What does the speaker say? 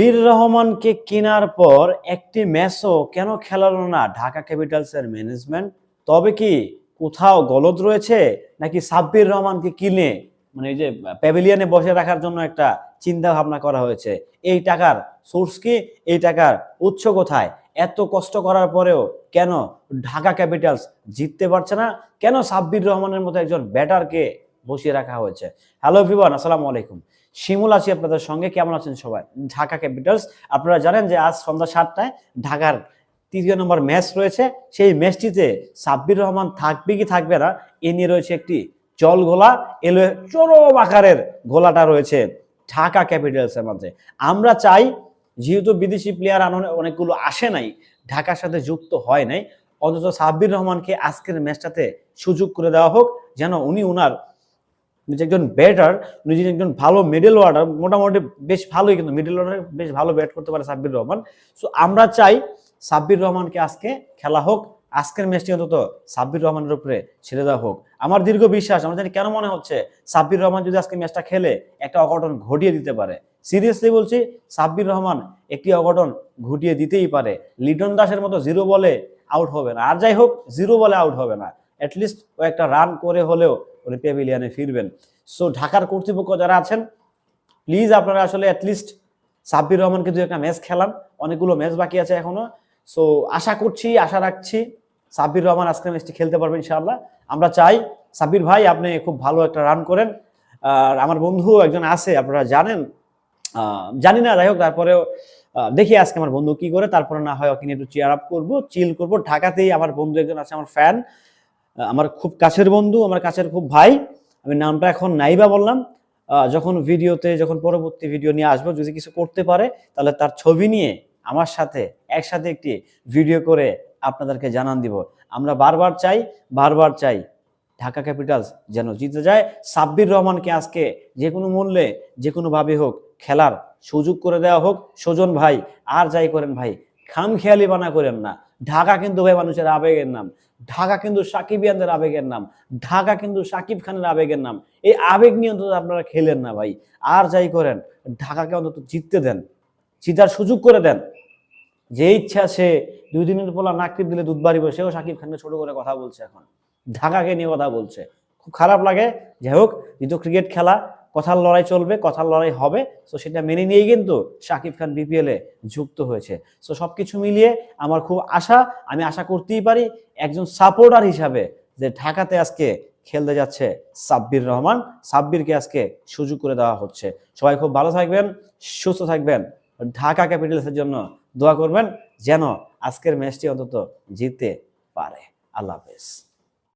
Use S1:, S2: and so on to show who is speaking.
S1: সাব্বির রহমানকে কেনার পর একটি ম্যাচও কেন খেলালো না ঢাকা ক্যাপিটালসের ম্যানেজমেন্ট? তবে কি কোথাও গলদ রয়েছে নাকি সাব্বির রহমানকে কিনে মানে এই যে, প্যাভিলিয়নে বসে রাখার জন্য একটা চিন্তা ভাবনা করা হয়েছে? এই টাকার সোর্স কি? এই টাকার উৎস কোথায়? এত কষ্ট করার পরেও কেন ঢাকা ক্যাপিটালস জিততে পারছে না? কেন সাব্বির রহমানের মতো একজন ব্যাটারকে বসিয়ে রাখা হয়েছে? হ্যালো ভিভান আসসালামু আলাইকুম। শিমুল আছি আপনাদের সঙ্গে। কেমন আছেন সবাই? ঢাকা ক্যাপিটালস। আপনারা জানেন যে আজ সন্ধ্যা সাতটায় ঢাকার তৃতীয় নম্বর ম্যাচ রয়েছে। সেই ম্যাচটিতে সাব্বির রহমান থাকবে কি থাকবে না, এ নিয়ে রয়েছে একটি জল গোলা। এলো চরম আকারের গোলাটা রয়েছে ঢাকা ক্যাপিটালসের মধ্যে আমরা চাই, যেহেতু বিদেশি প্লেয়ার অনেকগুলো আসে নাই, ঢাকার সাথে যুক্ত হয় নাই, অন্তত সাব্বির রহমানকে আজকের ম্যাচটাতে সুযোগ করে দেওয়া হোক, যেন উনি উনার যে একজন ব্যাটার যে একজন ভালো মিডল ওয়ার্ডার মোটামুটি বেশ ভালোই কিন্তু মিডল ওয়ার্ডার বেশ ভালো ব্যাট করতে পারে সাব্বির রহমান। সো আমরা চাই সাব্বির রহমানকে আজকে খেলা হোক। আজকের ম্যাচটি অন্তত সাব্বির রহমানের উপরে ছেড়ে দেওয়া হোক। আমার দীর্ঘ বিশ্বাস, আমার জানি কেন মনে হচ্ছে সাব্বির রহমান যদি আজকে ম্যাচটা খেলে একটা অঘটন ঘটিয়ে দিতে পারে। সিরিয়াসলি বলছি, সাব্বির রহমান একটি অঘটন ঘটিয়ে দিতেই পারে। লিটন দাসের মতো জিরো বলে আউট হবে না। আর যাই হোক জিরো বলে আউট হবে না। অ্যাটলিস্ট ও একটা রান করে হলেও উনি পেভিলিয়ানে ফিরবেন। সো ঢাকার কর্তৃপক্ষ যারা আছেন প্লিজ আপনারা আসলে অ্যাটলিস্ট সাব্বির রহমানকে দু একটা ম্যাচ খেলান। অনেকগুলো ম্যাচ বাকি আছে এখনও। সো আশা করছি, আশা রাখছি সাব্বির রহমান আজকের ম্যাচটি খেলতে পারবেন ইনশাআল্লাহ। আমরা চাই, সাব্বির ভাই, আপনি খুব ভালো একটা রান করেন। আর আমার বন্ধু একজন আছে, আপনারা জানেন। জানি না, যাই হোক, তারপরেও দেখি আজকে আমার বন্ধু কি করে। তারপরে না হয় ওকে নিয়ে একটু চেয়ার আপ করব চিল করব। ঢাকাতেই আমার বন্ধু একজন আছে, আমার ফ্যান আমার খুব কাছের বন্ধু, আমার কাছের খুব ভাই, আমি নামটা এখন নাইবা বললাম। যখন ভিডিওতে, যখন পরবর্তী ভিডিও নিয়ে আসব, যদি কিছু করতে পারে, তাহলে তার ছবি নিয়ে আমার সাথে, একসাথে একটি ভিডিও করে আপনাদেরকে জানান দিব। আমরা বারবার চাই বারবার চাই ঢাকা ক্যাপিটালস যেন জিতে যায়। সাব্বির রহমানকে আজকে যে কোনো মূল্যে, যে কোনোভাবে হোক, খেলার সুযোগ করে দেওয়া হোক। সুজন ভাই, আর যাই করেন ভাই খাম খেয়ালি বানা করেন না। ঢাকা কিন্তু ভাই মানুষের আবেগের নাম। ঢাকা কিন্তু সাকিবিয়ানদের আবেগের নাম। ঢাকা কিন্তু সাকিব খানের আবেগের নাম। এই আবেগ নিয়ে অন্তত আপনারা খেলেন না ভাই। আর যাই করেন, ঢাকাকে অন্তত জিততে দেন। জিতার সুযোগ করে দেন। যে ইচ্ছা সে দুই দিনের পোলা নাকটিপ দিলে দুধ বাড়িব সেও সাকিব খানকে ছোট করে কথা বলছে এখন। ঢাকাকে নিয়ে কথা বলছে। খুব খারাপ লাগে। যাই হোক যেহেতু ক্রিকেট খেলা। কথার লড়াই চলবে, কথার লড়াই হবে। তো সেটা মেনে নিয়েই কিন্তু সাকিব খান বিপিএল যুক্ত হয়েছে। তো সবকিছু মিলিয়ে আমার খুব আশা, আমি আশা করতেই পারি একজন সাপোর্টার হিসাবে যে ঢাকাতে আজকে খেলতে যাচ্ছে সাব্বির রহমান। সাব্বিরকে আজকে সুযোগ করে দেওয়া হচ্ছে। সবাই খুব ভালো থাকবেন, সুস্থ থাকবেন, ঢাকা ক্যাপিটালসের জন্য দোয়া করবেন যেন আজকের ম্যাচটি অন্তত জিততে পারে। আল্লাহ হাফেজ।